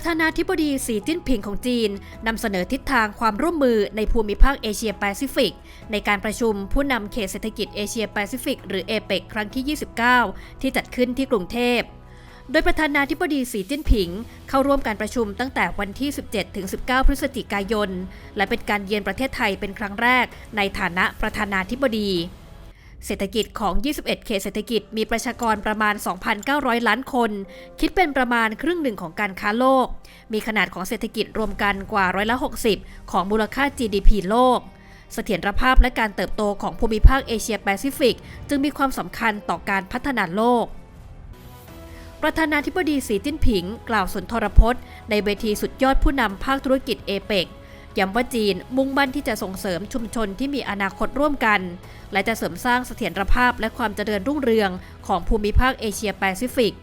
ประธานาธิบดีสีจิ้นผิงของจีนนำเสนอทิศทางความร่วมมือในภูมิภาคเอเชียแปซิฟิก ในการประชุมผู้นำเขตเศรษฐกิจเอเชียแปซิฟิก หรือเอเปกครั้งที่ 29 ที่จัดขึ้นที่กรุงเทพโดยประธานาธิบดีสีจิ้นผิง เข้าร่วมการประชุมตั้งแต่วันที่ 17 ถึง 19 พฤศจิกายน และเป็นการเยือนประเทศไทยเป็นครั้งแรกในฐานะประธานาธิบดี เศรษฐกิจของ 21 เขตเศรษฐกิจมีประชากรประมาณ 2,900 ล้านคน คิดเป็นประมาณครึ่งหนึ่งของการค้าโลก มีขนาดของเศรษฐกิจรวมกันกว่าร้อยละ 60 ของมูลค่า GDP โลก เสถียรภาพและการเติบโตของภูมิภาคเอเชียแปซิฟิก จึงมีความสำคัญต่อการพัฒนาโลก ประธานาธิบดีสีจิ้นผิง กล่าวสุนทรพจน์ ในเวทีสุดยอดผู้นำภาคธุรกิจเอเปก ย้ำว่าจีนมุ่งมั่นที่จะส่งเสริมชุมชนที่มีอนาคตร่วมกัน และจะเสริมสร้างเสถียรภาพและความเจริญรุ่งเรืองของภูมิภาคเอเชียแปซิฟิก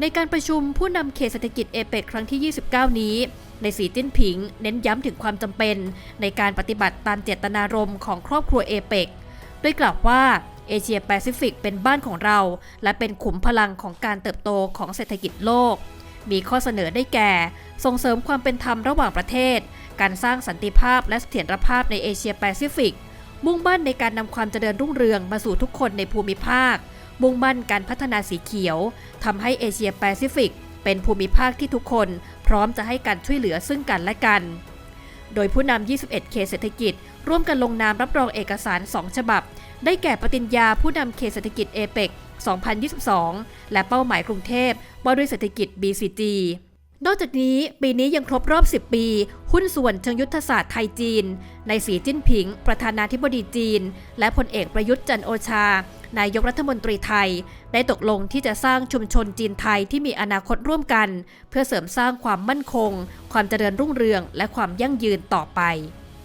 ในการประชุมผู้นำเขตเศรษฐกิจเอเปกครั้งที่ 29 นี้ ในสีจิ้นผิง เน้นย้ำถึงความจำเป็น ในการปฏิบัติตามเจตนารมณ์ของครอบครัวเอเปกโดยกล่าวว่าเอเชียแปซิฟิกเป็นบ้านของเรา และเป็นขุมพลังของการเติบโตของเศรษฐกิจโลก มีข้อเสนอได้แก่ ส่งเสริมความเป็นธรรมระหว่างประเทศ การสร้างสันติภาพและเสถียรภาพในเอเชียแปซิฟิก มุ่งมั่นในการนำความเจริญรุ่งเรืองมาสู่ทุกคนในภูมิภาค มุ่งมั่นการพัฒนาสีเขียวทำให้เอเชียแปซิฟิก เป็นภูมิภาคที่ทุกคน พร้อมจะให้การช่วยเหลือซึ่งกันและกัน โดยผู้นำ 21 เขตเศรษฐกิจ ร่วมกันลงนามรับรองเอกสาร 2 ฉบับ ได้แก่ปฏิญญาผู้นำเขตเศรษฐกิจเอเปก2022 และเป้าหมายกรุงเทพว่าด้วยเศรษฐกิจ BCG นอกจากนี้ปีนี้ยังครบรอบ 10 ปี หุ้นส่วนเชิงยุทธศาสตร์ไทยจีน ในสีจิ้นผิง ประธานาธิบดีจีน และพลเอกประยุทธ์จันโอชา นายกรัฐมนตรีไทย ได้ตกลงที่จะสร้างชุมชนจีนไทยที่มีอนาคตร่วมกัน เพื่อเสริมสร้างความมั่นคง ความเจริญรุ่งเรือง และความยั่งยืนต่อไป